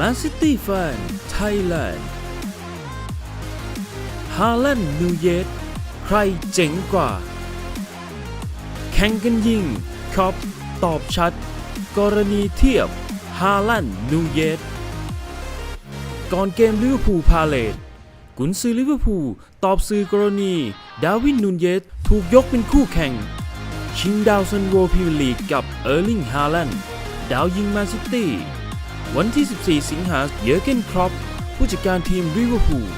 Man City Fan Thailand ฮาแลนด์นูเยสใครเจ๋งกว่า แข่งกันยิงครอปตอบชัด กรณีเทียบฮาแลนด์นูเยสก่อนเกมลิเวอร์พูลพาเลตกุนซือลิเวอร์พูลตอบสื่อกรณี ดาวินนูนเยสถูกยกเป็นคู่แข่ง ชิงดาวซันโวพรีเมียร์ลีกกับเออร์ลิงฮาแลนด์ดาวยิงแมนซิตี้ วันที่ 14 สิงหาเยอร์เกนครอปผู้จัดการทีมลิเวอร์พูล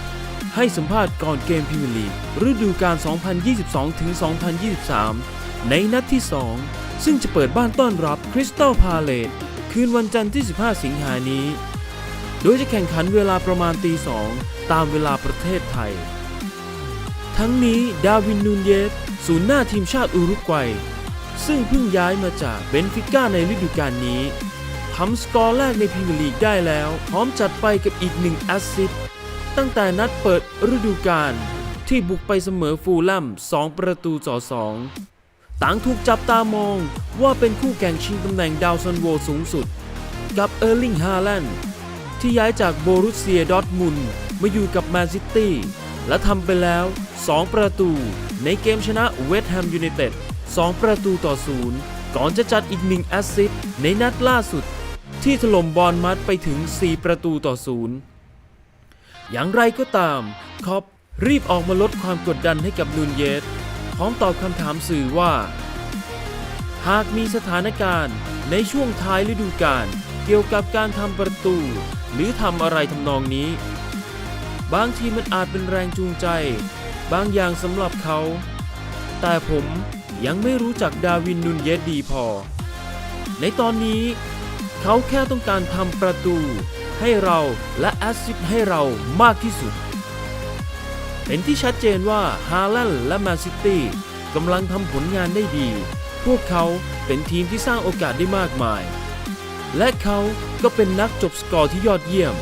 ให้สัมภาษณ์ก่อนเกมพรีเมียร์ลีกฤดูกาล 2022-2023 ในนัดที่ 2 ซึ่งจะเปิดบ้านต้อนรับคริสตัลพาเลตคืนวันจันทร์ที่ 15 สิงหานี้ โดยจะแข่งขันเวลาประมาณตีสองตามเวลาประเทศไทย ทั้งนี้ดาวินนูนเยสศูนย์หน้าทีมชาติอุรุกวัย ซึ่งเพิ่งย้ายมาจากเบนฟิก้าในฤดูกาลนี้ ทำสกอร์แรกในพรีเมียร์ลีกได้แล้ว พร้อมจัดไปกับอีกหนึ่งแอสซิสต์ตั้งแต่นัดเปิดฤดูกาลที่บุกไปเสมอฟูลแลม2 ประตูต่อ2ต่างถูกจับตามองว่าเป็นคู่แข่งชิงตำแหน่งดาวซันโวสูงสุด กับเออร์ลิงฮาแลนด์ที่ย้ายจากโบรุสเซียดอร์ทมุนมาอยู่กับแมนซิตี้และทำไปแล้ว 2 ประตู ในเกมชนะเวสต์แฮมยูไนเต็ด2ประตูต่อศูนย์ก่อนจะจัดอีกหนึ่งแอสซิสต์ในนัดล่าสุด ที่ถล่มบอลมัดไปถึง 4 ประตูต่อศูนย์อย่างไรก็ตามคอปรีบออกมาลดความกดดันให้กับนูนเยสพร้อมตอบคำถามสื่อว่า หากมีสถานการณ์ในช่วงท้ายฤดูกาลเกี่ยวกับการทำประตู หรือทำอะไรทำนองนี้ บางทีมันอาจเป็นแรงจูงใจ บางอย่างสำหรับเขา แต่ผมยังไม่รู้จักดาวินนุนเยสดีพอ ในตอนนี้ เขาแค่ต้องการทำประตู ให้เราและแอสซิสให้เรามากที่สุด เป็นที่ชัดเจนว่าฮาแลนและแมนซิตี้กำลังทำผลงานได้ดี พวกเขาเป็นทีมที่สร้างโอกาสได้มากมาย และเขาก็เป็นนักจบสกอร์ที่ยอดเยี่ยม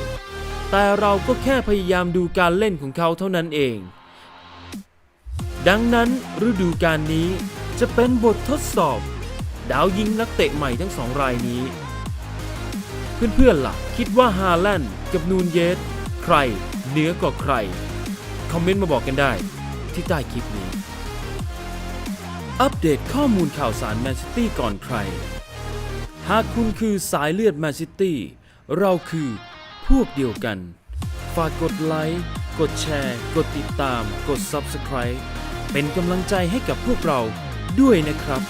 แต่เราก็แค่พยายามดูการเล่นของเขาเท่านั้นเอง ดังนั้นฤดูกาลนี้จะเป็นบททดสอบ ดาวยิงนักเตะใหม่ทั้งสองรายนี้ เพื่อนๆล่ะ คิดว่าฮาแลนด์กับนูนเยสใครเหนือกว่าใคร คอมเมนต์มาบอกกันได้ที่ใต้คลิปนี้ อัปเดตข้อมูลข่าวสารแมนซิตี้ก่อนใคร หากคุณคือสายเลือดแมนซิตี้เราคือพวกเดียวกัน ฝากกดไลค์กดแชร์ กดติดตาม กด Subscribe เป็นกำลังใจให้กับพวกเราด้วยนะครับ